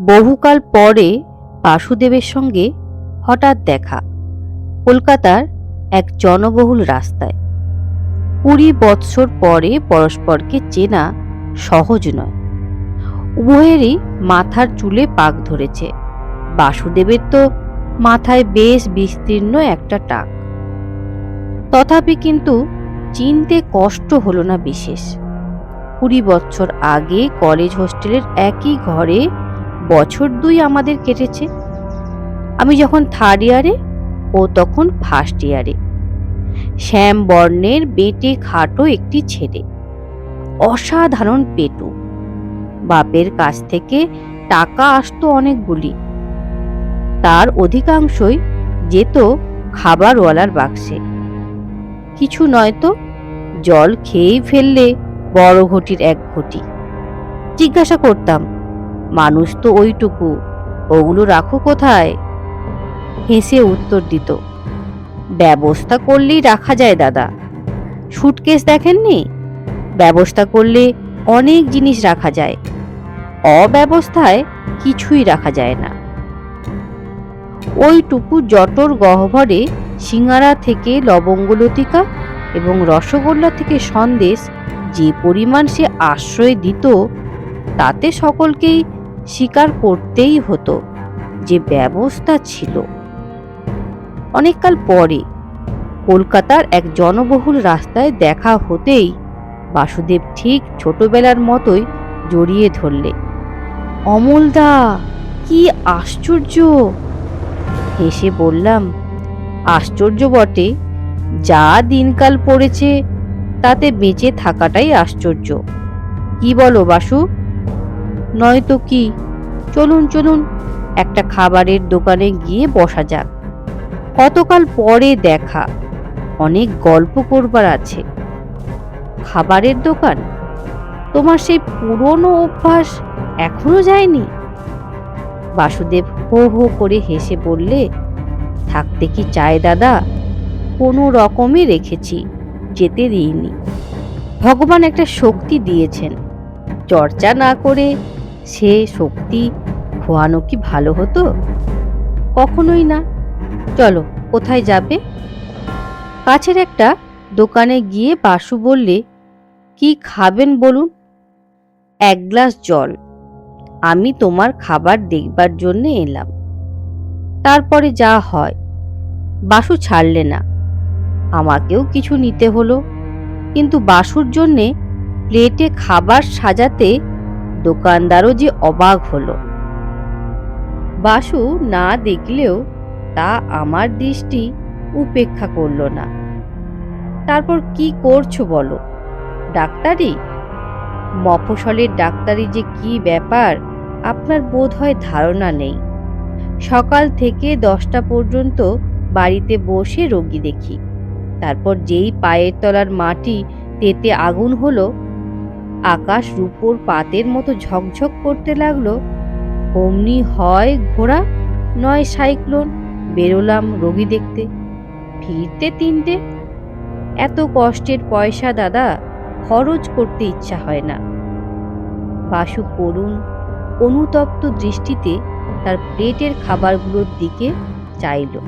বহুকাল পরে বাসুদেবের সঙ্গে হঠাৎ দেখা। কলকাতার এক জনবহুল রাস্তায়। কুড়ি বৎসর পরে পরস্পরকে চেনা সহজ নয়। উভয়েরই মাথার চুলে পাক ধরেছে। বাসুদেবের তো মাথায় বেশ বিস্তীর্ণ একটা টাক। তথাপি কিন্তু চিনতে কষ্ট হলো না বিশেষ। কুড়ি বছর আগে কলেজ হোস্টেলের একই ঘরে বছর দুই আমাদের কেটেছে। আমি যখন থার্ড ইয়ারে ও তখন ফার্স্ট ইয়ারে শ্যাম বর্ণের বেটে খাটো একটি ছেলে। অসাধারণ পেটু। বাপের কাছ থেকে টাকা আসতো অনেকগুলি। তার অধিকাংশই যেত খাবারওয়ালার বাক্সে। কিছু নয়তো জল খেয়েই ফেললে বড় ঘটির এক ঘটি। জিজ্ঞাসা করতাম মানুষ তো ওইটুকু। ওগুলো রাখো কোথায়? হেসে উত্তর দিত। ব্যবস্থা করলেই রাখা যায় দাদা। সুটকেস দেখেননি? ব্যবস্থা করলে অনেক জিনিস রাখা যায়। অব্যবস্থায় কিছুই রাখা যায় না। ওইটুকু জটর গহ্বরে সিঙ্গারা থেকে লবঙ্গলতিকা এবং রসগোল্লা থেকে সন্দেশ যে পরিমাণ সে আশ্রয় দিত, তাতে সকলকেই স্বীকার করতেই হতো যে ব্যবস্থা ছিল। অনেককাল পরে কলকাতার এক জনবহুল রাস্তায় দেখা হতেই বাসুদেব ঠিক ছোটবেলার মতোই জড়িয়ে ধরলে। অমলদা কি আশ্চর্য! হেসে বললাম, আশ্চর্য বটে, যা দিনকাল পড়েছে তাতে বেঁচে থাকাটাই আশ্চর্য। কি বলো বাসু? নয়তো কি? চলুন চলুন, একটা খাবারের দোকানে গিয়ে বসা যাক। কতকাল পরে দেখা, অনেক গল্প করবার আছে। খাবারের দোকান? তোমার সেই পুরনো অভ্যাস এখনও যায়নি? বাসুদেব হো হো করে হেসে বললে, থাকতে কি চায় দাদা? কোনো রকমে রেখেছি, যেতে দিইনি। ভগবান একটা শক্তি দিয়েছেন। চর্চা না করে সে শক্তি খোয়ানো কি ভালো হতো? কখনোই না। চলো, কোথায় যাবে? কাছের একটা দোকানে গিয়ে বাসু বললে, কি খাবেন বলুন? এক গ্লাস জল। আমি তোমার খাবার দেখবার জন্য এলাম। তারপরে যা হয়। বাসু ছাড়লে না। আমাকেও কিছু নিতে হলো। কিন্তু বাসুর জন্যে প্লেটে খাবার সাজাতে দোকানদারও যে অবাক হলো। বাসু না দেখলেও তা আমার দৃষ্টি উপেক্ষা করল না। তারপর কি করছ বলো? ডাক্তারি? মফসলের ডাক্তারি যে কি ব্যাপার, আপনার বোধ হয় ধারণা নেই। সকাল থেকে দশটা পর্যন্ত বাড়িতে বসে রোগী দেখি। তারপর যেই পায়ের তলার মাটি তেতে আগুন হলো আকাশ রূপোর পাতের মতো ঝকঝক করতে লাগল। অমনি হয় ঘোড়া, নয় সাইক্লোন, বেরোলাম রোগী দেখতে। ফিরতে তিনটে? এত কষ্টের পয়সা দাদা, খরচ করতে ইচ্ছা হয় না। বাসু করুণ অনুতপ্ত দৃষ্টিতে তার প্লেটের খাবারগুলোর দিকে চাইল।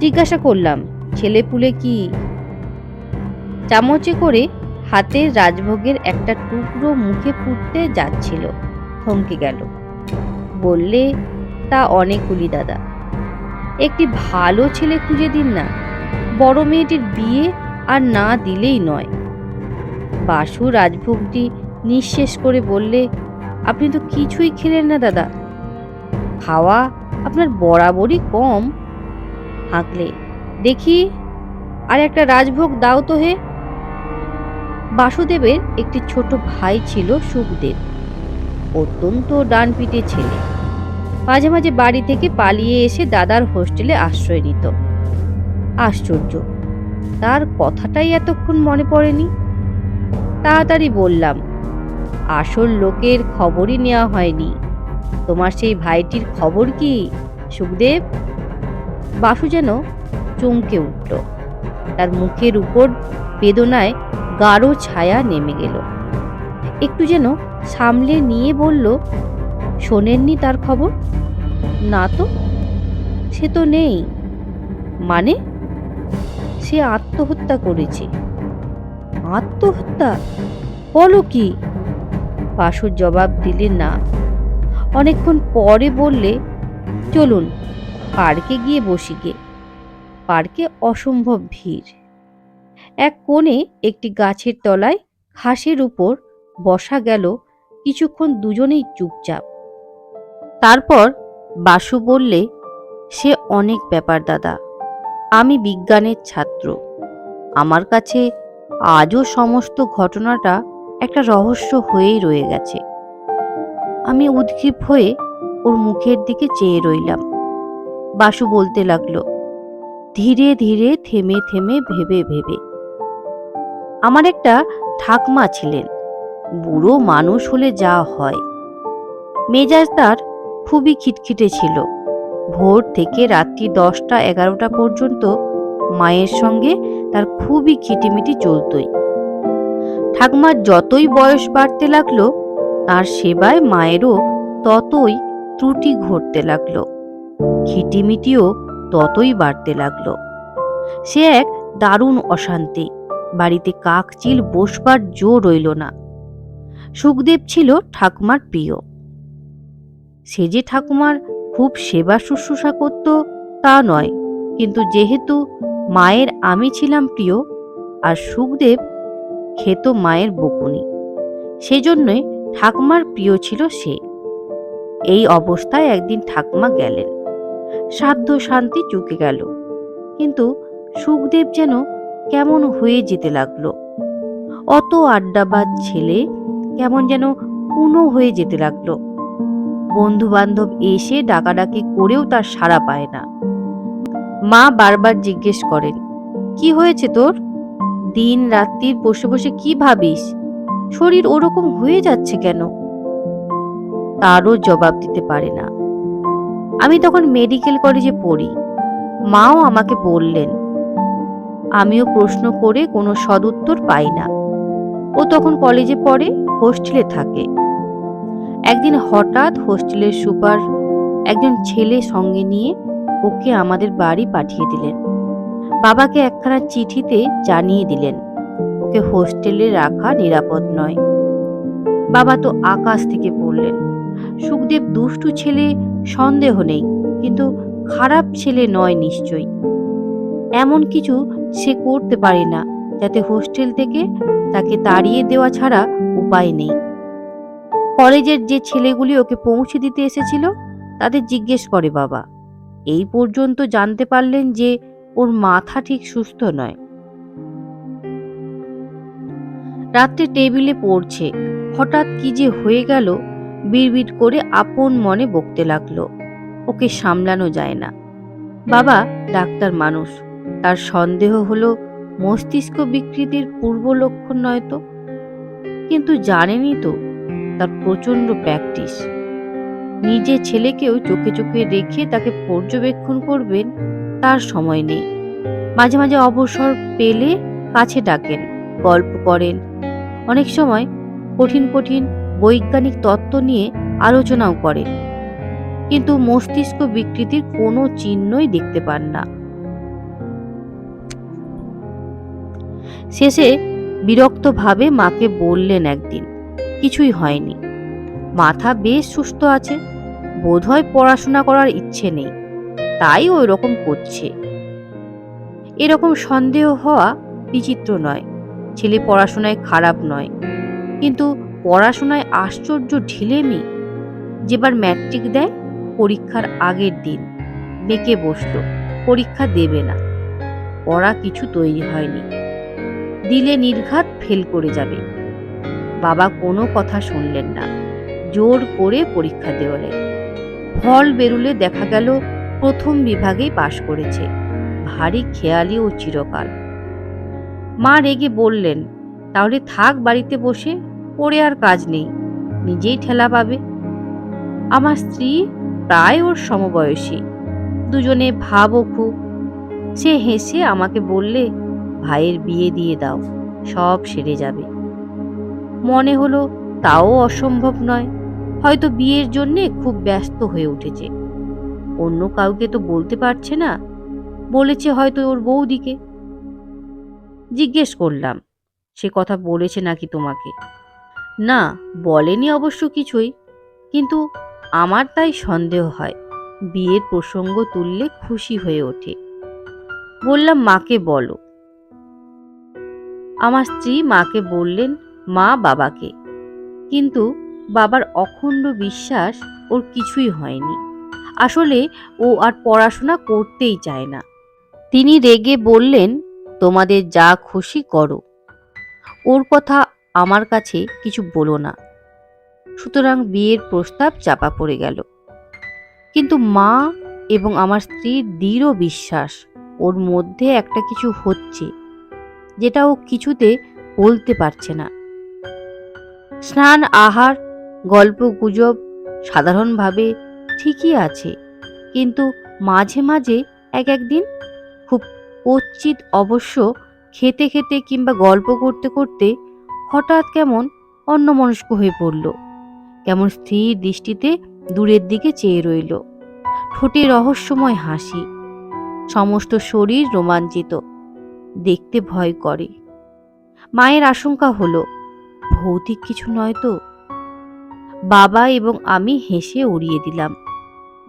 জিজ্ঞাসা করলাম, ছেলেপুলে কি? চামচে করে হাতের রাজভোগের একটা টুকরো মুখে ফুটতে যাচ্ছিল। থমকে গেল। বললে, তা অনেকগুলি, দাদা। একটি ভালো ছেলে খুঁজে দিন না। বড় মেয়েটির বিয়ে আর না দিলেই নয়। বাসু রাজভোগটি নিঃশেষ করে বললে, আপনি তো কিছুই খেলেন না, দাদা। খাওয়া আপনার বরাবরই কম। হাঁকলে, দেখি, আর একটা রাজভোগ দাও তো হে। বাসুদেবের একটি ছোট ভাই ছিল সুখদেব, অত্যন্ত ডানপিটে ছেলে। মাঝে মাঝে বাড়ি থেকে পালিয়ে এসে দাদার হোস্টেলে আশ্রয় নিত। আশ্চর্য, তার কথাটাই এতক্ষণ মনে পড়েনি। তাড়াতাড়ি বললাম, আসল লোকের খবরই নেওয়া হয়নি। তোমার সেই ভাইটির খবর কি, সুখদেব? বাসু যেন চমকে উঠল। তার মুখের উপর বেদনায় গাঢ় ছায়া নেমে গেল। একটু যেন সামলে নিয়ে বলল, শোনেননি তার খবর? না তো, সে তো নেই। মানে? সে আত্মহত্যা করেছে। আত্মহত্যা? বলো কি? বাসুর জবাব দিলে না। অনেকক্ষণ পরে বললে, চলুন, পার্কে গিয়ে বসি গে। পার্কে অসম্ভব ভিড়। এক কোণে একটি গাছের তলায় ঘাসের উপর বসা গেল কিছুক্ষণ দুজনেই চুপচাপ। তারপর বাসু বললে, সে অনেক ব্যাপার দাদা, আমি বিজ্ঞানের ছাত্র। আমার কাছে আজও সমস্ত ঘটনাটা একটা রহস্য হয়েই রয়ে গেছে। আমি উদ্গ্রীব হয়ে ওর মুখের দিকে চেয়ে রইলাম। বাসু বলতে লাগল, ধীরে ধীরে থেমে থেমে ভেবে ভেবে আমার একটা ঠাকমা ছিলেন। বুড়ো মানুষ হলে যা হয়। মেজাজ তার খুবই খিটখিটে ছিল। ভোর থেকে রাত্রি দশটা এগারোটা পর্যন্ত মায়ের সঙ্গে তার খুবই খিটিমিটি চলতই। ঠাকুমার যতই বয়স বাড়তে লাগল, তার সেবায় মায়েরও ততই ত্রুটি ঘটতে লাগল। খিটিমিটিও ততই বাড়তে লাগল। সে এক দারুণ অশান্তি। বাড়িতে কাকচিল বসবার জো রইল না। সুখদেব ছিল ঠাকুমার প্রিয়। সে যে ঠাকুমার খুব সেবা শুশ্রূষা করত তা নয়, কিন্তু যেহেতু মায়ের আমি ছিলাম প্রিয়, আর সুখদেব খেত মায়ের বকুনি সেজন্যই ঠাকুমার প্রিয় ছিল সে। এই অবস্থায় একদিন ঠাকুমা গেলেন। সাধ্য শান্তি চুকে গেল, কিন্তু সুখদেব যেন কেমন হয়ে যেতে লাগল? অত আড্ডাবাদ ছেলে কেমন যেন কুনো হয়ে যেতে লাগল। বন্ধু বান্ধব এসে ডাকাডাকি করেও তার সাড়া পায় না। মা বারবার জিজ্ঞেস করেন, কি হয়েছে তোর? দিন রাত্রির বসে বসে কি ভাবিস? শরীর ওরকম হয়ে যাচ্ছে কেন? তারও জবাব দিতে পারে না। আমি তখন মেডিকেল কলেজে পড়ি। মাও আমাকে বললেন আমিও প্রশ্ন করে কোনো সদুত্তর পাই না। ও তখন কলেজে পড়ে, হোস্টেলে থাকে। একদিন হঠাৎ হোস্টেলের সুপার একজন ছেলে সঙ্গে নিয়ে ওকে আমাদের বাড়ি পাঠিয়ে দিলেন। বাবাকে একখানা চিঠিতে জানিয়ে দিলেন, ওকে হোস্টেলে রাখা নিরাপদ নয়। বাবা তো আকাশ থেকে পড়লেন। সুখদেব দুষ্টু ছেলে, সন্দেহ নেই, কিন্তু খারাপ ছেলে নয় নিশ্চয়ই। এমন কিছু সে করতে পারে না, যাতে হোস্টেল থেকে তাকে তাড়িয়ে দেওয়া ছাড়া উপায় নেই। কলেজের যে ছেলেগুলি ওকে পৌঁছে দিতে এসেছিল, তাদের জিজ্ঞেস করে বাবা। এই পর্যন্ত জানতে পারলেন যে ওর মাথা ঠিক সুস্থ নয়। রাত্রে টেবিলে পড়ছে। হঠাৎ কি যে হয়ে গেল, বিড়বিড় করে আপন মনে বকতে লাগল। ওকে সামলানো যায় না। বাবা ডাক্তার মানুষ। তার সন্দেহ হলো, মস্তিষ্ক বিকৃতির পূর্ব লক্ষণ নয় তো? কিন্তু জানেনই তো, তার প্রচণ্ড প্র্যাকটিস নিজে ছেলেকেও চোখে চোখে রেখে তাকে পর্যবেক্ষণ করবেন, তার সময় নেই। মাঝে মাঝে অবসর পেলে কাছে ডাকেন, গল্প করেন। অনেক সময় কঠিন কঠিন বৈজ্ঞানিক তত্ত্ব নিয়ে আলোচনাও করেন। কিন্তু মস্তিষ্ক বিকৃতির কোনো চিহ্নই দেখতে পান না। শেষে বিরক্তভাবে মাকে বললেন একদিন, কিছুই হয়নি। মাথা বেশ সুস্থ আছে, বোধহয় পড়াশোনা করার ইচ্ছে নেই, তাই ওই রকম করছে। এরকম সন্দেহ হওয়া বিচিত্র নয়, ছেলে পড়াশোনায় খারাপ নয়, কিন্তু পড়াশোনায় আশ্চর্য ঢিলেমি, যেবার ম্যাট্রিক দেয়, পরীক্ষার আগের দিন বেঁকে বসল, পরীক্ষা দেবে না। পড়া কিছু তৈরি হয়নি। দিলে নির্ঘাত ফেল করে যাবে। বাবা কোনো কথা শুনলেন না। জোর করে পরীক্ষা দেওয়ালেন ফল বেরুলে দেখা গেল প্রথম বিভাগেই পাশ করেছে। ভারী খেয়ালি ও চিরকাল। মা রেগে বললেন, তাহলে থাক বাড়িতে বসে, পড়ে আর কাজ নেই, নিজেই ঠেলা পাবে। আমার স্ত্রী প্রায় ওর সমবয়সী। দুজনে ভাবও খুব। সে হেসে আমাকে বললে ভাইয়ের বিয়ে দিয়ে দাও, সব সেরে যাবে। মনে হলো তাও অসম্ভব নয়, হয়তো বিয়ের জন্যে খুব ব্যস্ত হয়ে উঠেছে। অন্য কাউকে তো বলতে পারছে না, বলেছে হয়তো ওর বৌদিকে। জিজ্ঞেস করলাম, সে কথা বলেছে নাকি তোমাকে? না, বলেনি অবশ্য কিছুই, কিন্তু আমার তাই সন্দেহ হয়, বিয়ের প্রসঙ্গ তুললে খুশি হয়ে ওঠে। বললাম, মাকে বলো। আমার স্ত্রী মাকে বললেন, মা বাবাকে। কিন্তু বাবার অখণ্ড বিশ্বাস ওর কিছুই হয়নি। আসলে ও আর পড়াশোনা করতেই চায় না। তিনি রেগে বললেন, তোমাদের যা খুশি করো। ওর কথা আমার কাছে কিছু বলো না। সুতরাং বিয়ের প্রস্তাব চাপা পড়ে গেল। কিন্তু মা এবং আমার স্ত্রীর দৃঢ় বিশ্বাস ওর মধ্যে একটা কিছু হচ্ছে। যেটা ও কিছুতে বলতে পারছে না। স্নান, আহার, গল্প, গুজব সাধারণভাবে ঠিকই আছে, কিন্তু মাঝে মাঝে এক একদিন খুব কচ্ছিত অবশ্য খেতে খেতে কিংবা গল্প করতে করতে হঠাৎ কেমন অন্যমনস্ক হয়ে পড়ল। কেমন স্থির দৃষ্টিতে দূরের দিকে চেয়ে রইল। ঠোঁটে রহস্যময় হাসি। সমস্ত শরীর রোমাঞ্চিত। দেখতে ভয় করে। মায়ের আশঙ্কা হলো, ভৌতিক কিছু নয় তো। বাবা এবং আমি হেসে উড়িয়ে দিলাম।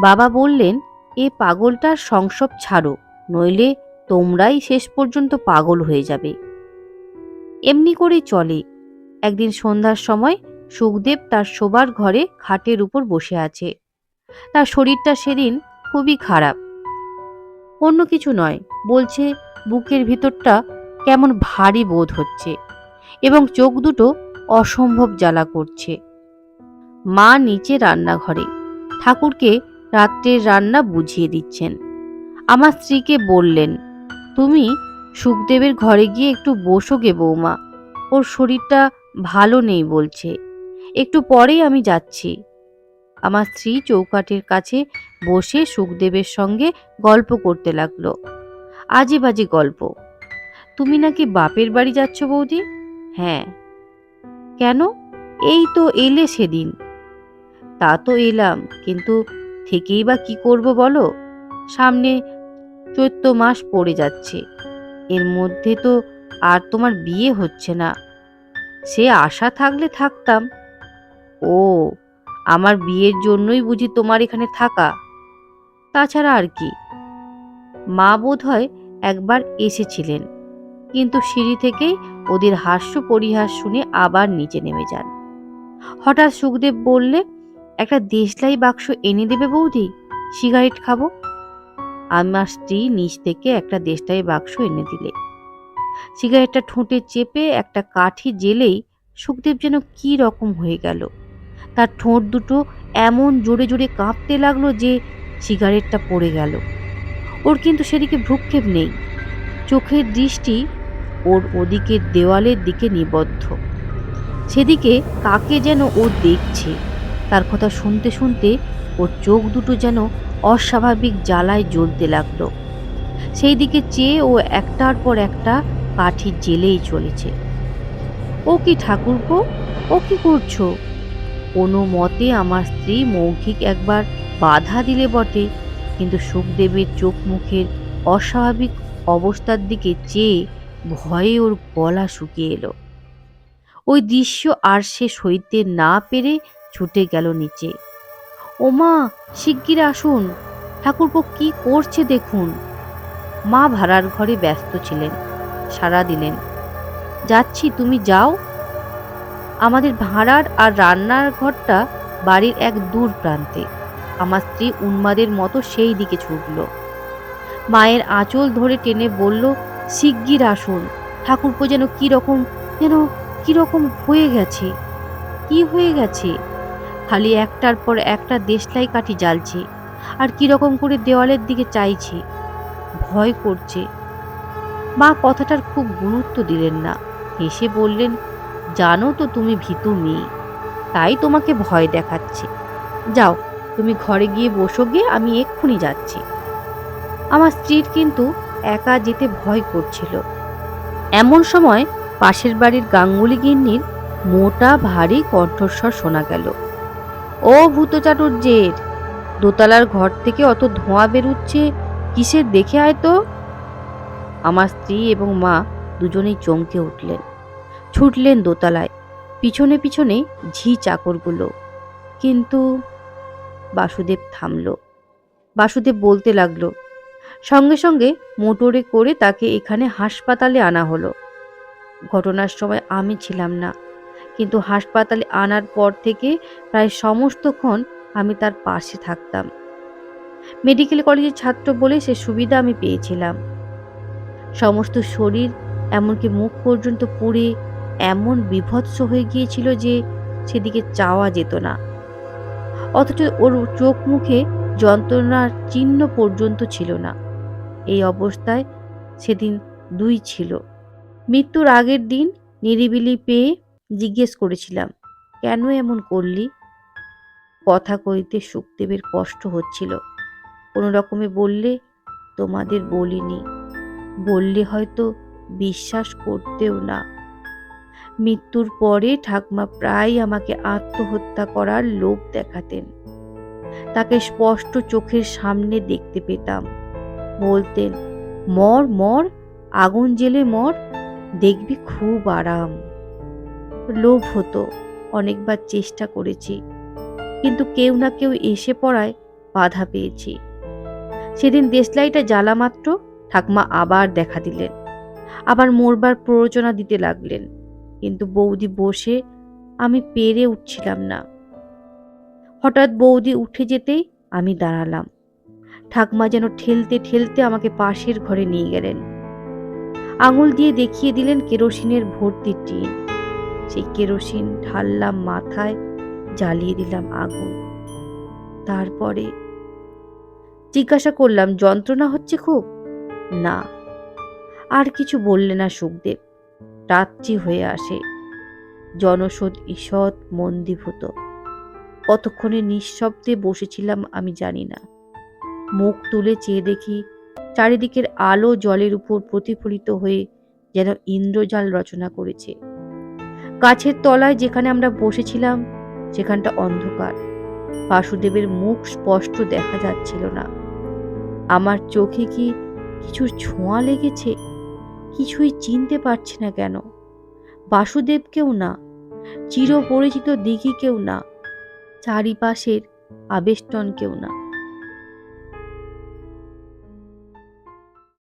বাবা বললেন, এ পাগলটার সংসব ছাড়ো, নইলে তোমরাই শেষ পর্যন্ত পাগল হয়ে যাবে। এমনি করে চলে। একদিন সন্ধ্যার সময় সুখদেব তার শোবার ঘরে খাটের উপর বসে আছে। তার শরীরটা সেদিন খুবই খারাপ। অন্য কিছু নয়, বলছে বুকের ভিতরটা কেমন ভারী বোধ হচ্ছে এবং চোখ দুটো অসম্ভব জ্বালা করছে। মা নিচে রান্নাঘরে। ঠাকুরকে রাত্রের রান্না বুঝিয়ে দিচ্ছেন। আমার স্ত্রীকে বললেন, তুমি সুখদেবের ঘরে গিয়ে একটু বসো গে বৌমা। ওর শরীরটা ভালো নেই বলছে। একটু পরেই আমি যাচ্ছি। আমার স্ত্রী চৌকাঠের কাছে বসে সুখদেবের সঙ্গে গল্প করতে লাগল। আজে বাজে গল্প। তুমি নাকি বাপের বাড়ি যাচ্ছ বৌদি? হ্যাঁ। কেন? এই তো এলে সেদিন। তা তো এলাম, কিন্তু থেকেই বা কি করব বলো? সামনে চৈত্র মাস পড়ে যাচ্ছে। এর মধ্যে তো আর তোমার বিয়ে হচ্ছে না। সে আশা থাকলে থাকতাম। ও, আমার বিয়ের জন্যই বুঝি তোমার এখানে থাকা। তাছাড়া আর কি। মা বোধ হয় একবার এসেছিলেন। কিন্তু সিঁড়ি থেকেই ওদের হাস্য পরিহাস শুনে আবার নিচে নেমে যান। হঠাৎ সুখদেব বললে, একটা দেশলাই বাক্স এনে দেবে বৌদি, সিগারেট খাব? আমার স্ত্রী নিচ থেকে একটা দেশলাই বাক্স এনে দিলে। সিগারেটটা ঠোঁটে চেপে একটা কাঠি জেলেই সুখদেব যেন কি রকম হয়ে গেল। তার ঠোঁট দুটো এমন জোরে জোরে কাঁপতে লাগল যে সিগারেটটা পড়ে গেল। ওর কিন্তু সেদিকে ভ্রুক্ষেপ নেই। চোখের দৃষ্টি ওর ওদিকের দেওয়ালের দিকে নিবদ্ধ। সেদিকে কাকে যেন ও দেখছে। তার কথা শুনতে শুনতে ওর চোখ দুটো যেন অস্বাভাবিক জ্বালায় জ্বলতে লাগল। সেই দিকে চেয়ে ও একটার পর একটা কাঠি জেলেই চলেছে। ও কি ঠাকুরপো ও কি করছ? কোনো মতে আমার স্ত্রী মৌখিক একবার বাধা দিলে বটে। কিন্তু সুখদেবের চোখ মুখের অস্বাভাবিক অবস্থার দিকে চেয়ে ভয়ে ওর গলা শুকিয়ে এলো। ওই দৃশ্য আর সে সইতে না পেরে ছুটে গেল নিচে। ওমা, শিগগির আসুন। ঠাকুরপো কি করছে দেখুন। মা ভাড়ার ঘরে ব্যস্ত ছিলেন, সাড়া দিলেন। যাচ্ছি, তুমি যাও। আমাদের ভাড়ার আর রান্নার ঘরটা বাড়ির এক দূর প্রান্তে। আমার স্ত্রী উন্মাদের মতো সেই দিকে ছুটল। মায়ের আঁচল ধরে টেনে বলল, শিগগির আসুন। ঠাকুরপো যেন কীরকম যেন কীরকম হয়ে গেছে। কি হয়ে গেছে? খালি একটার পর একটা দেশলাই কাঠি জ্বালছে, আর কীরকম করে দেওয়ালের দিকে চাইছে। ভয় করছে। মা কথাটার খুব গুরুত্ব দিলেন না। হেসে বললেন, জানো তো তুমি ভীতু মেয়ে, তাই তোমাকে ভয় দেখাচ্ছে। যাও তুমি ঘরে গিয়ে বসো গিয়ে আমি এক্ষুনি যাচ্ছি। আমার স্ত্রীর কিন্তু একা যেতে ভয় করছিল। এমন সময় পাশের বাড়ির গাঙ্গুলি গিন্নির মোটা, ভারী কণ্ঠস্বর শোনা গেল। ও ও ভূত চাটুর্যের, দোতলার ঘর থেকে অত ধোঁয়া বেরুচ্ছে, কিসের দেখে আয় তো? আমার স্ত্রী এবং মা দুজনেই চমকে উঠলেন। ছুটলেন দোতলায়, পিছনে পিছনে ঝি চাকরগুলো। কিন্তু বাসুদেব থামল। বাসুদেব বলতে লাগল, সঙ্গে সঙ্গে মোটরে করে তাকে এখানে হাসপাতালে আনা হলো। ঘটনার সময় আমি ছিলাম না, কিন্তু হাসপাতালে আনার পর থেকে প্রায় সমস্তক্ষণ আমি তার পাশে থাকতাম। মেডিকেল কলেজের ছাত্র বলে সে সুবিধা আমি পেয়েছিলাম। সমস্ত শরীর, এমনকি মুখ পর্যন্ত পুড়ে এমন বিভৎস হয়ে গিয়েছিল যে সেদিকে চাওয়া যেত না। অথচ ওর চোখ মুখে যন্ত্রণার চিহ্ন পর্যন্ত ছিল না। এই অবস্থায় সেদিন দুই ছিল। মৃত্যুর আগের দিন নিরিবিলি পেয়ে জিজ্ঞেস করেছিলাম, কেন এমন করলি? কথা কইতে সুখদেবের কষ্ট হচ্ছিল। কোনো রকমে বললে, তোমাদের বলিনি। বললে হয়তো, বিশ্বাস করতেও না। মৃত্যুর পরে ঠাকমা প্রায় আমাকে আত্মহত্যা করার লোভ দেখাতেন। তাকে স্পষ্ট চোখের সামনে দেখতে পেতাম। বলতেন, মর মর, আগুন জেলে মর, দেখবি খুব আরাম। লোভ হতো, অনেকবার চেষ্টা করেছি, কিন্তু কেউ না কেউ এসে পড়ায় বাধা পেয়েছি। সেদিন দেশলাইটা জ্বালা মাত্র ঠাকমা আবার দেখা দিলেন, আবার মরবার প্ররোচনা দিতে লাগলেন। কিন্তু বৌদি বসে আমি পেরে উঠছিলাম না। হঠাৎ বৌদি উঠে যেতেই আমি দাঁড়ালাম। ঠাকমা যেন ঠেলতে ঠেলতে আমাকে পাশের ঘরে নিয়ে গেলেন। আঙুল দিয়ে দেখিয়ে দিলেন কেরোসিনের ভর্তি টিন। সেই কেরোসিন ঢাললাম মাথায়, জ্বালিয়ে দিলাম আগুন। তারপরে জিজ্ঞাসা করলাম, যন্ত্রণা হচ্ছে খুব? না। আর কিছু বললে না, সুখদেব। রাত্রি হয়ে আসে। জনসদ ঈষৎ মন্দীভূত। কতক্ষণে নিঃশব্দে বসেছিলাম আমি জানি না। মুখ তুলে চেয়ে দেখি চারিদিকের আলো জলের উপর প্রতিফলিত হয়ে যেন ইন্দ্রজাল রচনা করেছে। গাছের তলায় যেখানে আমরা বসেছিলাম, সেখানটা অন্ধকার। বাসুদেবের মুখ স্পষ্ট দেখা যাচ্ছিল না। আমার চোখে কি কিছু ছোঁয়া লেগেছে? কিছুই চিনতে পারছে না কেন। বাসুদেব কেউ না, চিরপরিচিত দিঘি কেউ না, চারিপাশের আবেষ্টন কেউ না।